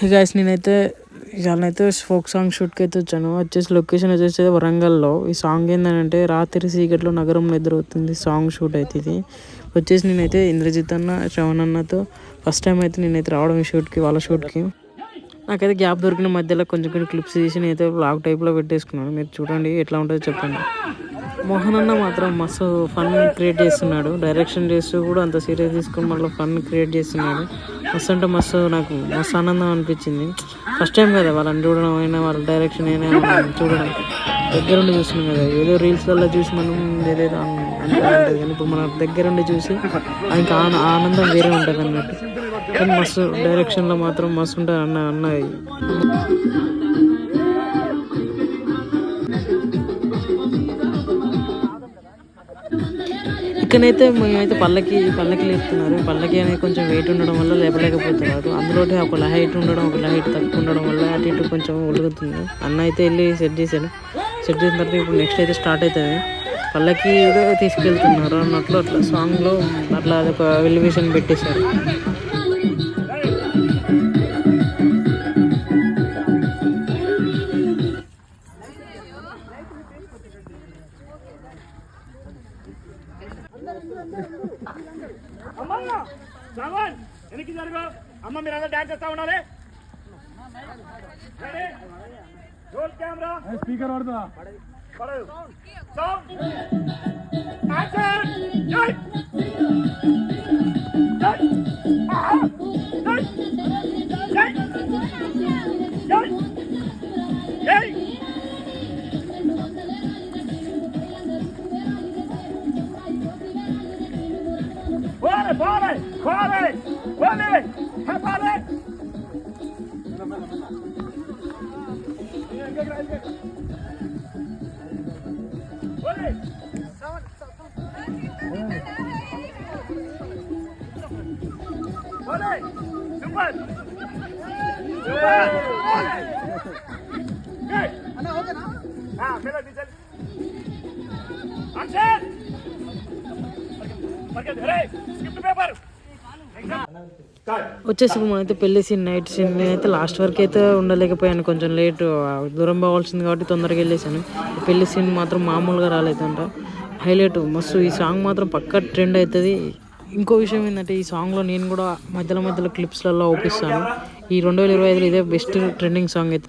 Hey guys నేనైతే ఇవాళనైతే folk song షూట్కి అయితే వచ్చాను. వచ్చేసి లొకేషన్ వచ్చేసి వరంగల్లో. ఈ సాంగ్ ఏంటంటే రాత్రి సీకట్లో నగరం నిద్రవుతుంది సాంగ్ షూట్ అయితే ఇది. వచ్చేసి నేనైతే ఇంద్రజిత్ అన్న శ్రవణ్ అన్నతో ఫస్ట్ టైం అయితే నేనైతే రావడం ఈ షూట్కి వాళ్ళ షూట్కి నాకైతే గ్యాప్ దొరికిన మధ్యలో కొంచెం కొన్ని క్లిప్స్ తీసి నేనైతే బ్లాగ్ టైప్లో పెట్టేసుకున్నాను. మీరు చూడండి ఎట్లా ఉంటుందో చెప్పండి. మోహన్ అన్న మాత్రం మస్తు ఫన్ క్రియేట్ చేస్తున్నాడు. డైరెక్షన్ చేస్తూ కూడా అంత సీరియస్ తీసుకొని మళ్ళీ ఫన్ క్రియేట్ చేస్తున్నాడు. మస్తు అంటే మస్తు నాకు మస్తు ఆనందం అనిపించింది. ఫస్ట్ టైం కదా వాళ్ళని చూడడం అయినా వాళ్ళ డైరెక్షన్ అయినా మనం చూడడం. దగ్గరుండి చూస్తున్నాం కదా. ఏదో రీల్స్లలో చూసి మనం ఏదేదో ఉంటుంది కానీ ఇప్పుడు మన దగ్గరుండి చూసి అది ఇంకా ఆనందం వేరే ఉంటుంది అన్నట్టు కానీ మస్తు డైరెక్షన్లో మాత్రం మస్తు ఉంటుంది అన్న అన్న ఇక్కడైతే మేమైతే పల్లకి పల్లకి లేపుతున్నారు. పల్లకి అనేది కొంచెం వెయిట్ ఉండడం వల్ల లేపలేకపోతున్నారు. అందులో ఒక హైట్ ఉండడం ఒక హైట్ తక్కువ ఉండడం వల్ల అటు ఇటు కొంచెం ఒలుగుతుంది. అన్న అయితే వెళ్ళి సెట్ చేశాను సెట్ చేసిన తర్వాత ఇప్పుడు నెక్స్ట్ అయితే స్టార్ట్ అవుతుంది. పల్లకి ఏదో తీసుకెళ్తున్నారు అన్నట్లు అట్లా సాంగ్లో అట్లా అదొక ఎలివేషన్ పెట్టేశారు. అమ్మ శ్రవణ్ వెనక్కి జరుగు. అమ్మ మీరు అందరూ డాన్స్ చేస్తా ఉండాలి? రోల్ కెమెరా స్పీకర్ పడుతుందా పడదు. Sound action khó đây khó đây lên đi hai ba lên Hey! Anna, okay now? Ah, Melody, tell me. Action! వచ్చేసి ఇప్పుడు మనమైతే పెళ్ళి సీన్ నైట్ సీన్ నేనైతే లాస్ట్ వరకు అయితే ఉండలేకపోయాను. కొంచెం లేట్ దూరం పోవాల్సింది కాబట్టి తొందరగా వెళ్ళేసాను పెళ్ళి సీన్ మాత్రం మామూలుగా రాలేదంట. హైలైట్ మస్తు. ఈ సాంగ్ మాత్రం పక్కా ట్రెండ్ అవుతుంది. ఇంకో విషయం ఏంటంటే ఈ సాంగ్లో నేను కూడా మధ్యలో మధ్యలో క్లిప్స్లలో ఒప్పిస్తాను. ఈ రెండు వేల ఇరవై ఐదులో ఇదే బెస్ట్ ట్రెండింగ్ సాంగ్ అయితే.